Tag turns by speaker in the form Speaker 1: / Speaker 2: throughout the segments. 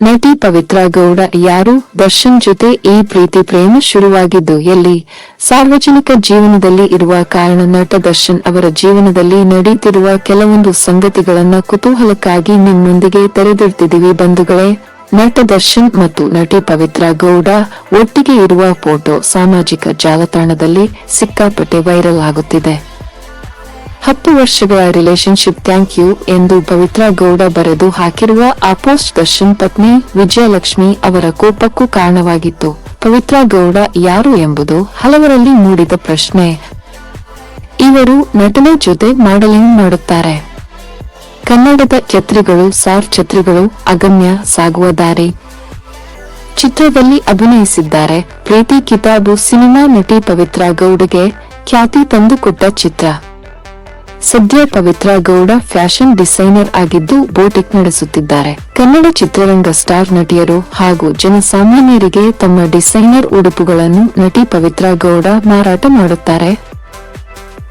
Speaker 1: ನಟಿ ಪವಿತ್ರ ಗೌಡ ಯಾರು? ದರ್ಶನ್ ಜೊತೆ ಈ ಪ್ರೀತಿ ಪ್ರೇಮ ಶುರುವಾಗಿದ್ದು ಎಲ್ಲಿ? ಸಾರ್ವಜನಿಕ ಜೀವನದಲ್ಲಿ ಇರುವ ಕಾರಣ ನಟ ದರ್ಶನ್ ಅವರ ಜೀವನದಲ್ಲಿ ನಡೆಯುತ್ತಿರುವ ಕೆಲವೊಂದು ಸಂಗತಿಗಳನ್ನ ಕುತೂಹಲಕ್ಕಾಗಿ ನಿಮ್ಮೊಂದಿಗೆ ತೆರೆದಿಡ್ತಿದ್ದೀವಿ ಬಂಧುಗಳೇ. ನಟ ದರ್ಶನ್ ಮತ್ತು ನಟಿ ಪವಿತ್ರ ಗೌಡ ಒಟ್ಟಿಗೆ ಇರುವ ಫೋಟೋ ಸಾಮಾಜಿಕ ಜಾಲತಾಣದಲ್ಲಿ ಸಿಕ್ಕಾಪಟ್ಟೆ ವೈರಲ್ ಆಗುತ್ತಿದೆ. ಹತ್ತು ವರ್ಷಗಳ ರಿಲೇಶನ್ಶಿಪ್ ಥ್ಯಾಂಕ್ ಯು ಎಂದು ಪವಿತ್ರ ಗೌಡ ಬರೆದು ಹಾಕಿರುವ ಆ ದರ್ಶನ್ ಪತ್ನಿ ವಿಜಯಲಕ್ಷ್ಮಿ ಅವರ ಕೋಪಕ್ಕೂ ಕಾರಣವಾಗಿತ್ತು. ಪವಿತ್ರ ಗೌಡ ಯಾರು ಎಂಬುದು ಹಲವರಲ್ಲಿ ಮೂಡಿದ ಪ್ರಶ್ನೆ. ಇವರು ನಟನೆ ಜೊತೆ ಮಾಡಲಿಂಗ್ ಮಾಡುತ್ತಾರೆ. ಕನ್ನಡದ ಛತ್ರಿಗಳು, ಸಾರ್ ಛತ್ರಿಗಳು, ಅಗಮ್ಯ ಸಾಗುವ ದಾರಿ. ಚಿತ್ರದಲ್ಲಿ ಅಭಿನಯಿಸಿದ್ದಾರೆ ಪ್ರೀತಿ ಕಿತಾಬು ಸಿನಿಮಾ ನಟಿ ಪವಿತ್ರ ಗೌಡಗೆ ಖ್ಯಾತಿ ತಂದುಕೊಟ್ಟ ಚಿತ್ರ. ಸದ್ಯ ಪವಿತ್ರ ಗೌಡ ಫ್ಯಾಷನ್ ಡಿಸೈನರ್ ಆಗಿದ್ದು ಬೋಟಿಕ್ ನಡೆಸುತ್ತಿದ್ದಾರೆ. ಕನ್ನಡ ಚಿತ್ರರಂಗ ಸ್ಟಾರ್ ನಟಿಯರು ಹಾಗೂ ಜನಸಾಮಾನ್ಯರಿಗೆ ತಮ್ಮ ಡಿಸೈನರ್ ಉಡುಪುಗಳನ್ನು ನಟಿ ಪವಿತ್ರ ಗೌಡ ಮಾರಾಟ ಮಾಡುತ್ತಾರೆ.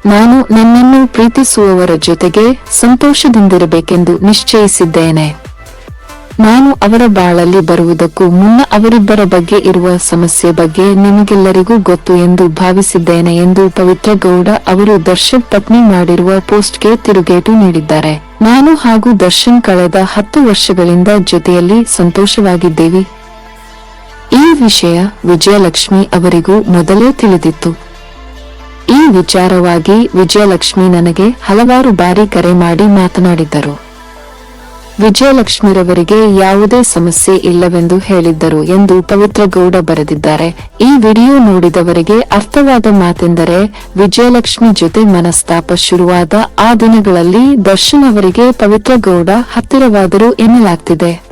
Speaker 1: ನಾನು ನನ್ನನ್ನು ಪ್ರೀತಿಸುವವರ ಜೊತೆಗೆ ಸಂತೋಷದಿಂದಿರಬೇಕೆಂದು ನಿಶ್ಚಯಿಸಿದ್ದೇನೆ. ನಾನು ಅವರ ಬಾಳಲ್ಲಿ ಬರುವುದಕ್ಕೂ ಮುನ್ನ ಅವರಿಬ್ಬರ ಬಗ್ಗೆ ಇರುವ ಸಮಸ್ಯೆ ಬಗ್ಗೆ ನಿಮಗೆಲ್ಲರಿಗೂ ಗೊತ್ತು ಎಂದು ಭಾವಿಸಿದ್ದೇನೆ ಎಂದು ಪವಿತ್ರ ಗೌಡ ಅವರು ದರ್ಶನ್ ಪತ್ನಿ ಮಾಡಿರುವ ಪೋಸ್ಟ್ಗೆ ತಿರುಗೇಟು ನೀಡಿದ್ದಾರೆ. ನಾನು ಹಾಗೂ ದರ್ಶನ್ ಕಳೆದ ಹತ್ತು ವರ್ಷಗಳಿಂದ ಜೊತೆಯಲ್ಲಿ ಸಂತೋಷವಾಗಿದ್ದೇವೆ. ಈ ವಿಷಯ ವಿಜಯಲಕ್ಷ್ಮಿ ಅವರಿಗೂ ಮೊದಲೇ ತಿಳಿದಿತ್ತು. ಈ ವಿಚಾರವಾಗಿ ವಿಜಯಲಕ್ಷ್ಮಿ ನನಗೆ ಹಲವಾರು ಬಾರಿ ಕರೆ ಮಾಡಿ ಮಾತನಾಡಿದ್ದರು ವಿಜಯಲಕ್ಷ್ಮಿರವರಿಗೆ ಯಾವುದೇ ಸಮಸ್ಯೆ ಇಲ್ಲವೆಂದು ಹೇಳಿದ್ದರು ಎಂದು ಪವಿತ್ರ ಗೌಡ ಬರೆದಿದ್ದಾರೆ. ಈ ವಿಡಿಯೋ ನೋಡಿದವರಿಗೆ ಅರ್ಥವಾದ ಮಾತೆಂದರೆ ವಿಜಯಲಕ್ಷ್ಮಿ ಜೊತೆ ಮನಸ್ತಾಪ ಶುರುವಾದ ಆ ದಿನಗಳಲ್ಲಿ ದರ್ಶನ್ ಅವರಿಗೆ ಪವಿತ್ರ ಗೌಡ ಹತ್ತಿರವಾದರು ಎನ್ನಲಾಗ್ತಿದೆ.